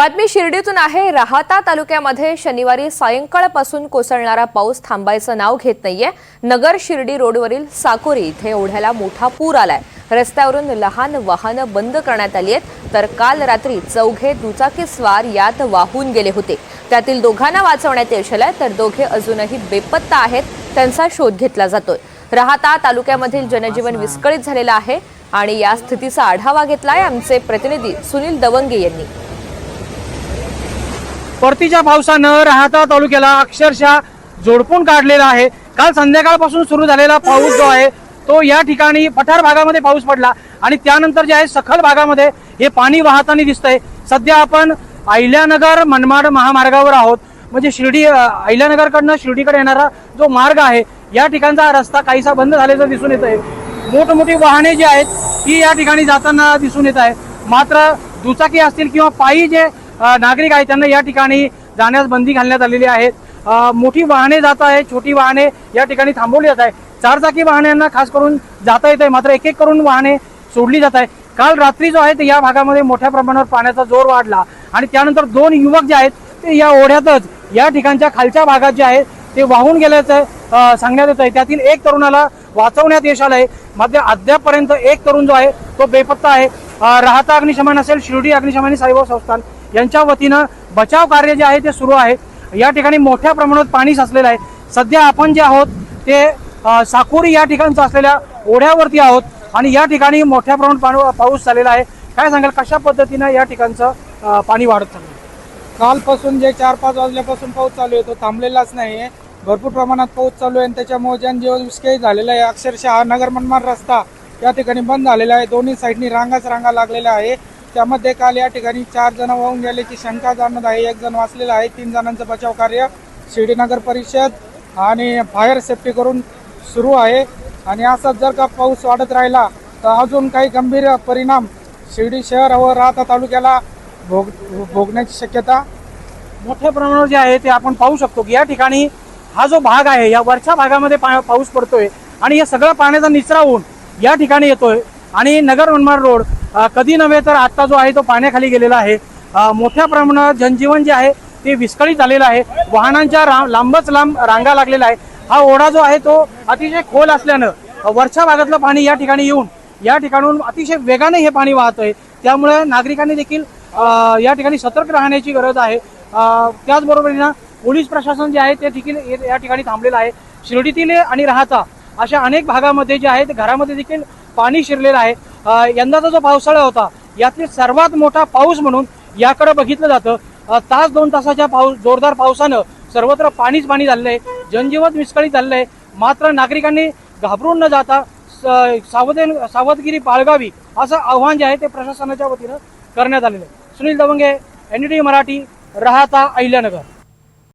बातमी शिर्डीतून आहे. राहाता तालुक्यामध्ये शनिवारी सायंकाळपासून कोसळणारा पाऊस थांबायचं नाव घेत नाहीये. नगर शिर्डी रोडवरील साकोरी इथे ओढ्याला मोठा पूर आलाय. रस्त्यावरून लहान वाहनं बंद करण्यात आली आहेत. तर काल रात्री चौघे दुचाकी स्वार यात वाहून गेले होते. त्यातील दोघांना वाचवण्यात यश आलंय. तर दोघे अजूनही बेपत्ता आहेत. त्यांचा शोध घेतला जातोय. राहाता तालुक्यामधील जनजीवन विस्कळीत झालेलं आहे आणि या स्थितीचा आढावा घेतलाय आमचे प्रतिनिधी सुनील दवंगे यांनी. परतीच्या पावसानं राहता तालुक्याला अक्षरशः जोडपून काढलेला आहे. काल संध्याकाळपासून सुरू झालेला पाऊस जो आहे तो या ठिकाणी पठार भागामध्ये पाऊस पडला आणि त्यानंतर जे आहे सखल भागामध्ये हे पाणी वाहताना दिसतंय. सध्या आपण अहिल्यानगर मनमाड महामार्गावर आहोत. म्हणजे शिर्डी अहिल्यानगरकडनं शिर्डीकडे येणारा जो मार्ग आहे या ठिकाणचा रस्ता काहीसा बंद झाल्याचं दिसून येत आहे मोठमोठी वाहने जी आहेत ती या ठिकाणी जाताना दिसून येत आहे मात्र दुचाकी असतील किंवा पायी जे नागरिक आहेत त्यांना या ठिकाणी जाण्यास बंदी घालण्यात आलेली आहे. मोठी वाहने जात आहे छोटी वाहने या ठिकाणी थांबवली जात आहे चारचाकी वाहनांना खास करून जाता येत आहे मात्र एक एक करून वाहने सोडली जात आहे काल रात्री जो आहे ते या भागामध्ये मोठ्या प्रमाणावर पाण्याचा जोर वाढला आणि त्यानंतर दोन युवक जे आहेत ते या ओढ्यातच या ठिकाणच्या खालच्या भागात जे आहे ते वाहून गेल्याचं सांगण्यात येत आहे. त्यातील एक तरुणाला वाचवण्यात यश आहे मात्र अद्यापपर्यंत एक तरुण जो आहे तो बेपत्ता आहे. राहता अग्निशमन असेल शिर्डी अग्निशमन आणि साईबाब संस्थान. यांच्या वतीनं बचाव कार्य जे आहे ते सुरू आहे. या ठिकाणी मोठ्या प्रमाणात पाणी साचलेलं आहे. सध्या आपण जे आहोत ते अ, साकोरी या ठिकाणचं असलेल्या ओढ्यावरती आहोत आणि या ठिकाणी मोठ्या प्रमाणात पाऊस झालेला आहे. काय सांगाल कशा पद्धतीनं या ठिकाणचं पाणी वाढत चाललं कालपासून जे चार पाच वाजल्यापासून पाऊस चालू आहे तो थांबलेलाच नाही आहे भरपूर प्रमाणात पाऊस चालू आहे आणि त्याच्यामुळे जनजीवन विस्कळीत झालेला आहे अक्षरशः हा नगर मनमाड रस्ता या ठिकाणी बंद झालेला आहे. दोन्ही साईडनी रांगाच रांगा लागलेल्या आहे. त्यामध्ये काल या ठिकाणी चार जण वाहून गेल्याची शंका जाणत आहे. एक जण वाचलेला आहे. तीन जणांचं बचाव कार्य शिर्डी नगर परिषद आणि फायर सेफ्टी करून सुरू आहे. आणि असाच जर का पाऊस वाढत राहिला तर अजून काही गंभीर परिणाम शिर्डी शहर व राहता तालुक्याला भोग भोगण्याची शक्यता मोठ्या प्रमाणावर जे आहे ते आपण पाहू शकतो की या ठिकाणी हा जो भाग आहे या वरच्या भागामध्ये पा- पाऊस पडतोय. आणि या सगळं पाण्याचा निचरा होऊन या ठिकाणी येतोय. आणि नगर मनमाड रोड कधी नव्हे तर आत्ता जो आहे तो पाण्याखाली गेलेला आहे. मोठ्या प्रमाणात जनजीवन जे आहे ते विस्कळीत झालेलं आहे. वाहनांच्या रा- लांबच लांब रांगा लागलेला आहे हा ओढा जो आहे तो अतिशय खोल असल्यानं वरच्या भागातलं पाणी या ठिकाणी येऊन या ठिकाणून अतिशय वेगाने हे पाणी वाहतंय. त्यामुळे नागरिकांनी देखील या ठिकाणी सतर्क राहण्याची गरज आहे. त्याचबरोबरीनं पोलीस प्रशासन जे आहे ते देखील ये- या ठिकाणी थांबलेलं आहे. शिर्डीतील आणि राहता अशा अनेक भागामध्ये जे आहे ते घरामध्ये देखील पाणी शिरलेलं आहे. यंदाचा जो पावसाळा होता यातील सर्वात मोठा पाऊस म्हणून याकडे बघितलं जातं. तास दोन तासाच्या पाऊस जोरदार पावसानं सर्वत्र पाणीच पाणी झालेलं आहे जनजीवन विस्कळीत झालेलं आहे मात्र नागरिकांनी घाबरून न जाता स- सावधान सावधगिरी बाळगावी असं आव्हान जे आहे ते प्रशासनाच्या वतीनं करण्यात आलेलं आहे. Sunil Dawange N D Marathi Rahata Ahilyanagar.